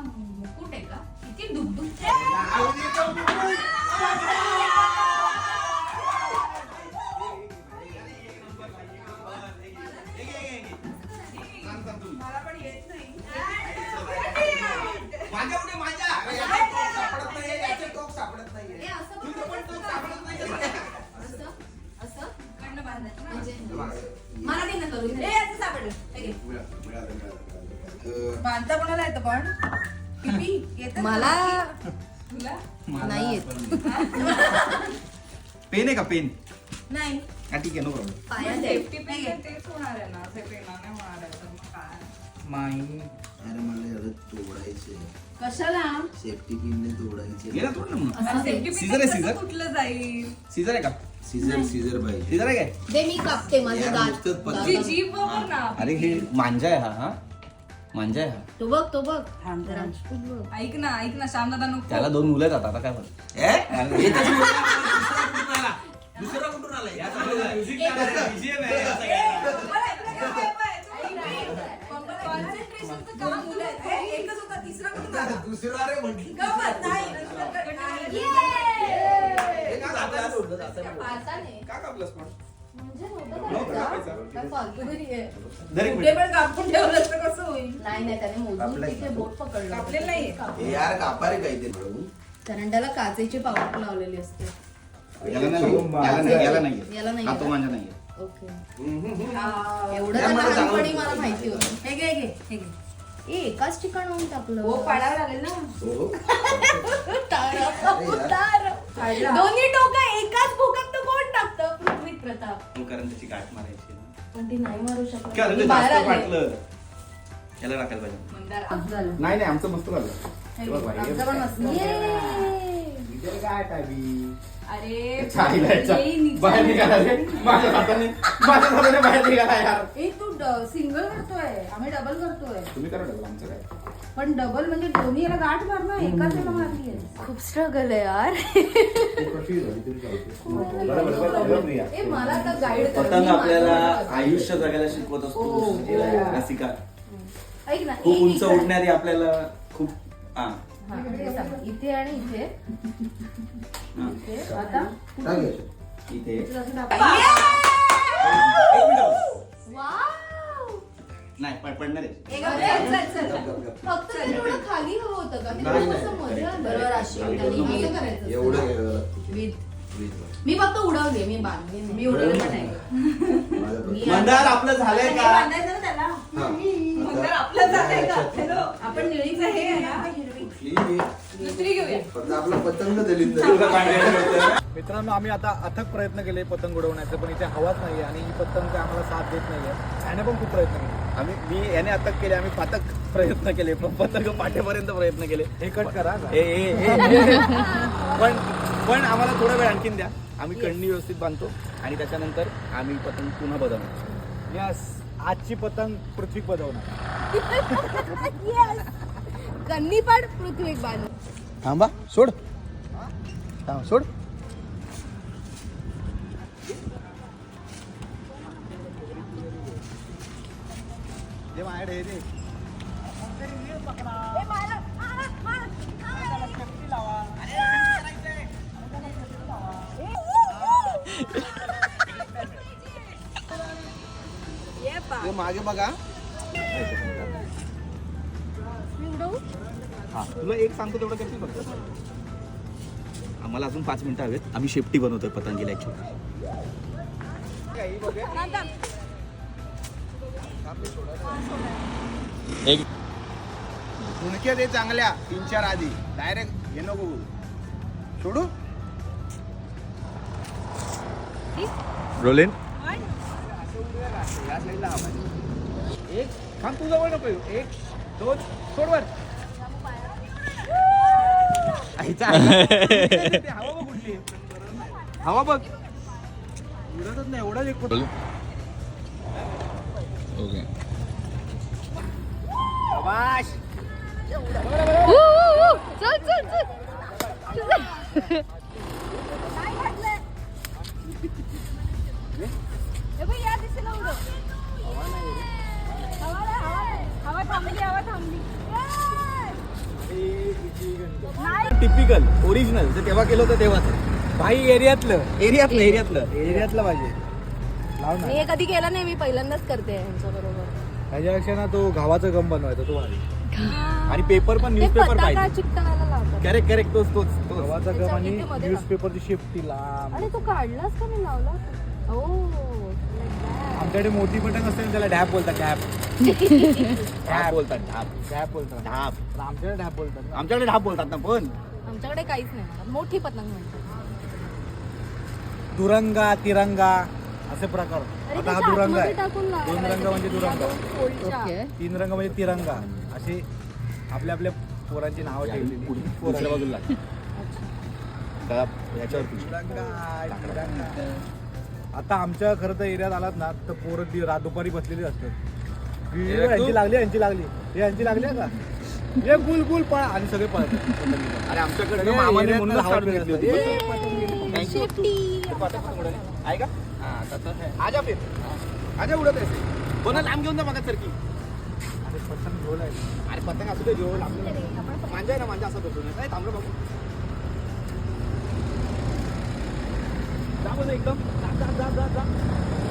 मुकुट आहे का? किती दुबदुब मला नाही. हे असं ना. करू. याचं सापडलं. बांधता कोणाला येतं पण? पिपी येतं मला तुला? नाही येत. पेन आहे का पेन? नाही. हा ठीक आहे नो प्रॉब्लेम पायात सेफ्टी पेन तेच होणार आहे ना असे पेनाने होणार आहे तर मग काय? माई. अरे मला याला तोडायचंय. कशाला? सेफ्टी पिनने तोडायचे गेला तोड ना मग? असं दे. सेफ्टी Scissor आहे, scissor? कुठलं जाईल? सीझर आहे का? सीझर सीझर पाहिजे. सीझर आहे काय? दे मी कापते माझं यार, दात. नुसतंच पत्र. जी दात. जीभ वापर ना. अरे हे मांजा आहे हा हा? हा तो बघ तो बघ थांब जरा. राजपूत बघ ऐक ना ऐक ना श्यामदादा नको त्याला दोन मुलं आहेत आता आता काय ए? मुलगा आहे. दुसरा कुठून आला याचा. कॉन्सन्ट्रेशनचं काम मुलं आहेत. हे, एकच होता तिसरा दुसरा रे म्हटली नाही, दुसरं. हे? म्हणजे. पण नाही नाही त्याने मोजून कापलंय. तिथे का? बोट पकडलं. कापलेलं नाहीये. हे यार कापा रे काहीतरी बघू. कारण त्याला काचेची पावडर लावलेली असते. याला नाही याला नाही याला नाही याला नाही हा तो नाही ओके. एवढं तर मला लहानपणी चांगलं मला माहिती होतं. हे घे हे घे हे घे. ए एकाच ठिकाणाहून टाकलं हो पाडावं लागेल ना. हो. तारं, तारं. काढला. दोन्ही टोकं एकाच भोकात तर कोण टाकतं पृथ्वी प्रताप तो कारण त्याची गाठ मारायची ना. पण ती नाही मारू शकत कारण मी ते बाहेर जास्त आले. फाटलं याला टाकायला पाहिजे मंदार झालं. नाही नाही आमचं मस्त झालं हे हे बघ बघ, बाई, आमचं पण मस्त ये. इथे काय टाकली? अरे नीचे. बाहेर निघाला रे. माझ्या हाताने माझ्या हाताने बाहेर निघाला यार ए तू सिंगल करतोय आम्ही डबल करतोय तुम्ही करा डबल आमचं काय पण डबल म्हणजे दोन्ही याला गाठ मारणं एकाच याला मारली आहे. खूप स्ट्रगल आहे यार. ए मला आता गाईड पतंग आपल्याला आयुष्य जगायला शिकवत असतो हो. रसिका ऐक ना खूप एक उंच इकडे- उडणारी आपल्याला खूप हा. हा, हे सांग. इथे आणि इथे. हा. इथे. आता. इथे इथे असं एक दाबा. मी फक्त उडवले मी बांधले नाही. मी उडवलं पण नाही. माझं मंदार आपलं झालंय हे का? हा. आता आपण निळीचं हे आहे ना? कुठली? दुसरी घेऊया. फक्त आपला पतंग. मित्रांनो आम्ही आता अथक प्रयत्न केले पतंग उडवण्याचे पण इथे हवाच नाही आणि ही पतंग काय आम्हाला साथ देत नाहीये. त्याने पण खूप प्रयत्न केले. आम्ही मी याने अटक केले आम्ही पातक प्रयत्न केले पण पतंग पाठेपर्यंत प्रयत्न केले. हे कट करा ए. पण पण आम्हाला थोडा वेळ आणखीन द्या. आम्ही कण्णी व्यवस्थित बांधतो आणि त्याच्यानंतर आम्ही पतंग पुन्हा बदलणार यस आजची पतंग पृथ्वी पदवणार कन्नी पाड पृथ्वी बांध. थांबा सोड. थांब सोड. हे माझ्याकडे हे मागे बघा. हा तुला एक सांगतो तेवढं करतील फक्त? आम्हाला अजून पाच मिनिटं हवेत. आम्ही शेफ्टी बनवतोय पतंगीला ऍक्च्युली एक उणके ते चांगल्या तीन चार आधी डायरेक्ट हे नको सोडू? रोलिन या साईडला हवा आहे. एक थांब तू जवळ नको येऊ. एक दोन सोडवर हवा बघ कुठली. हवा बघ उडतच नाही एवढाच एक. ओके शाबाश. चल चल चल टिपिकल ओरिजिनल जे तेव्हा केलं होतं तेव्हाच. भाई एरियातलं एरियातलं एरियातलं एरियातलं पाहिजे. लाव मी हे कधी केलं नाही मी पहिल्यांदाच करते यांच्या बरोबर. त्याच्यापेक्षा ना तो गव्हाचं गम बनवायचा तो भारी. आणि पेपर पण ते न्यूजपेपर पताका पाहिजे. चिकटवायला लावतात. करेक्ट करेक्ट तोच तोच. तोच गव्हाचा गम आणि त्याच्या मध्ये न्यूजपेपरची शिफ्टी लांब. अरे तू काढलास का? मी लावला आमच्याकडे मोठी पतंग असते ना त्याला डॅप बोलतात डॅप. ढाप बोलतात ढाप डॅप बोलतात ढाप आमच्याकडे डॅप बोलतात. आमच्याकडे ढाप बोलतात ना पण. आमच्याकडे काहीच नाही मोठी पतंग म्हणतात. दुरंगा तिरंगा असे प्रकार. आता हा दुरंगा आहे. दोन रंग म्हणजे. दुरंगा. तीन रंग म्हणजे तिरंगा. असे आपल्या आपल्या पोरांची नावं पुढच्या बाजूला. तिरंगा तिरंगा. आता आमच्या खरं तर एरियात आलात ना तर पोरं ती रात दुपारी बसलेली असतात. ही हे यांची लागली यांची लागली. हे यांची लागली आहे का? हे गुल गुल पळा. आणि सगळे पळतात अरे आमच्याकडे मामाने म्हणूनच काढून घेतली होती. Thank you. आहे का? हा तसं आहे. आजा फिर आजा उडत आहे. कोणा लांब घेऊन जा मग सरकी. अरे पतंग असू दे घेऊ लांब मांजा आहे ना मांजा असं बसून काय थांबलं बघू जा बरं एकदम जा जा जा जा जा